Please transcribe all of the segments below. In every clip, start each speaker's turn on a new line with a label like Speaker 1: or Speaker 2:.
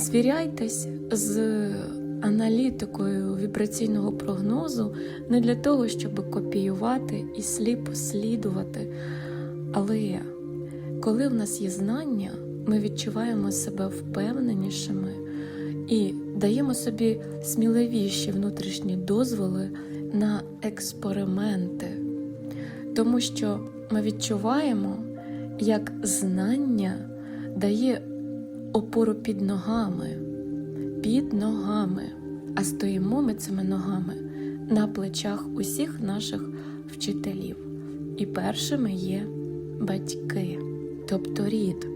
Speaker 1: звіряйтесь з аналітикою вібраційного прогнозу не для того, щоб копіювати і сліпо слідувати. Але коли в нас є знання, ми відчуваємо себе впевненішими і даємо собі сміливіші внутрішні дозволи на експерименти, тому що ми відчуваємо, як знання дає опору під ногами, під ногами, а стоїмо ми цими ногами на плечах усіх наших вчителів. І першими є батьки, тобто рід.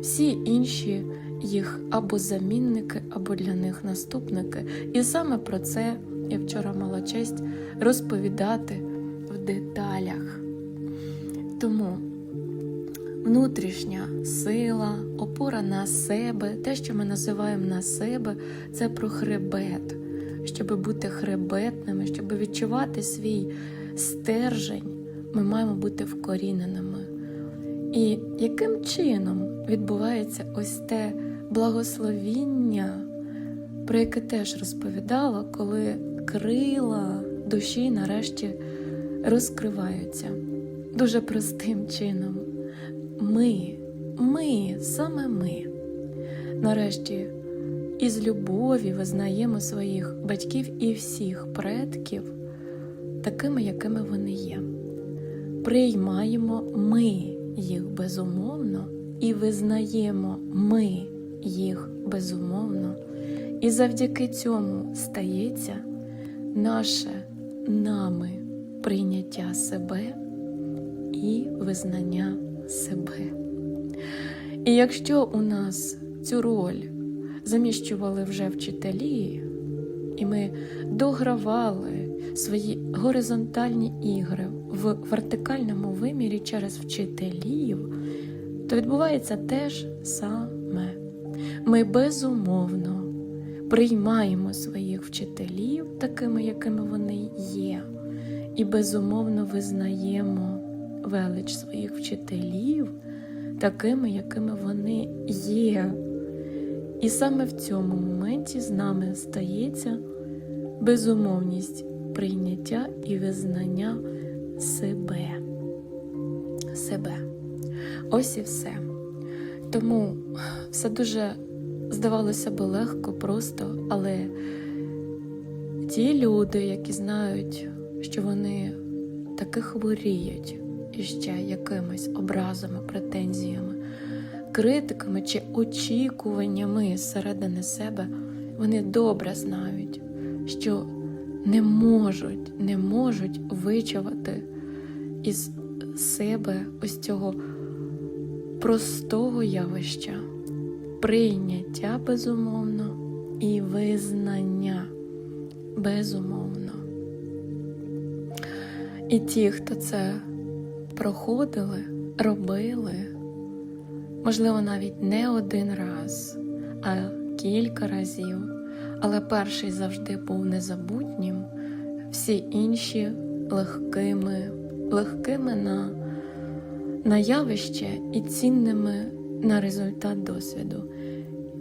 Speaker 1: Всі інші їх або замінники, або для них наступники. І саме про це я вчора мала честь розповідати в деталях. Тому внутрішня сила, опора на себе, те, що ми називаємо на себе, це про хребет, щоб бути хребетними, щоб відчувати свій стержень, ми маємо бути вкоріненими. І яким чином відбувається ось те благословіння, про яке теж розповідала, коли крила душі нарешті розкриваються дуже простим чином. Ми, ми, саме ми, нарешті із любові визнаємо своїх батьків і всіх предків такими, якими вони є. Приймаємо ми їх безумовно і визнаємо ми їх безумовно, і завдяки цьому стається наше нами прийняття себе і визнання себе. І якщо у нас цю роль заміщували вже вчителі, і ми догравали свої горизонтальні ігри в вертикальному вимірі через вчителів, то відбувається те ж саме. Ми безумовно приймаємо своїх вчителів такими, якими вони є, і безумовно визнаємо велич своїх вчителів такими, якими вони є. І саме в цьому моменті з нами стається безумовність прийняття і визнання себе. Себе. Ось і все. Тому все дуже здавалося би легко, просто, але ті люди, які знають, що вони таки хворіють іще якимись образами, претензіями, критиками чи очікуваннями зсередини себе, вони добре знають, що не можуть, не можуть вичавати із себе ось цього простого явища, прийняття безумовно і визнання безумовно. І ті, хто це проходили, робили, можливо, навіть не один раз, а кілька разів, але перший завжди був незабутнім, всі інші легкими, легкими на, на явище і цінними на результат досвіду.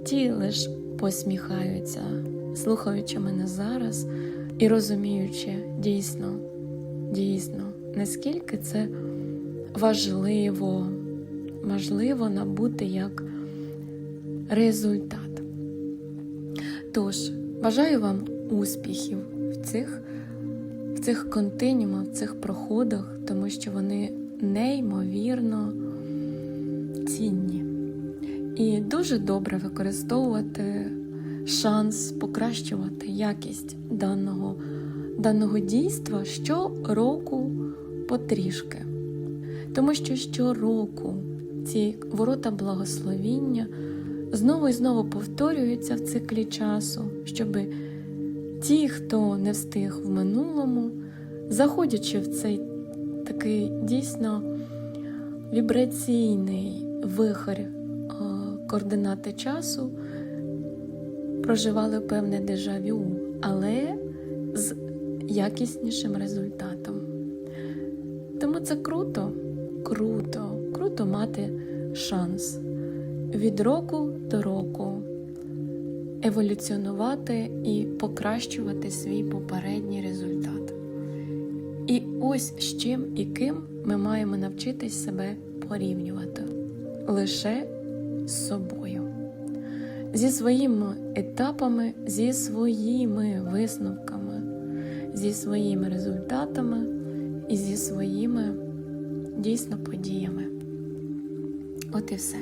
Speaker 1: Ті лиш посміхаються, слухаючи мене зараз і розуміючи дійсно, дійсно, наскільки це важливо, важливо набути як результат. Тож, бажаю вам успіхів в цих, в цих континуумах, в цих проходах, тому що вони неймовірно цінні. І дуже добре використовувати шанс покращувати якість даного, даного дійства щороку потрішки. Тому що щороку ці ворота благословіння знову і знову повторюються в циклі часу, щоб ті, хто не встиг в минулому, заходячи в цей такий дійсно вібраційний вихор координати часу, проживали певне дежавю, але з якіснішим результатом. Тому це круто, круто, круто мати шанс від року до року еволюціонувати і покращувати свій попередній результат. І ось з чим і ким ми маємо навчитись себе порівнювати. Лише з собою, зі своїми етапами, зі своїми висновками, зі своїми результатами і зі своїми дійсно подіями. От і все.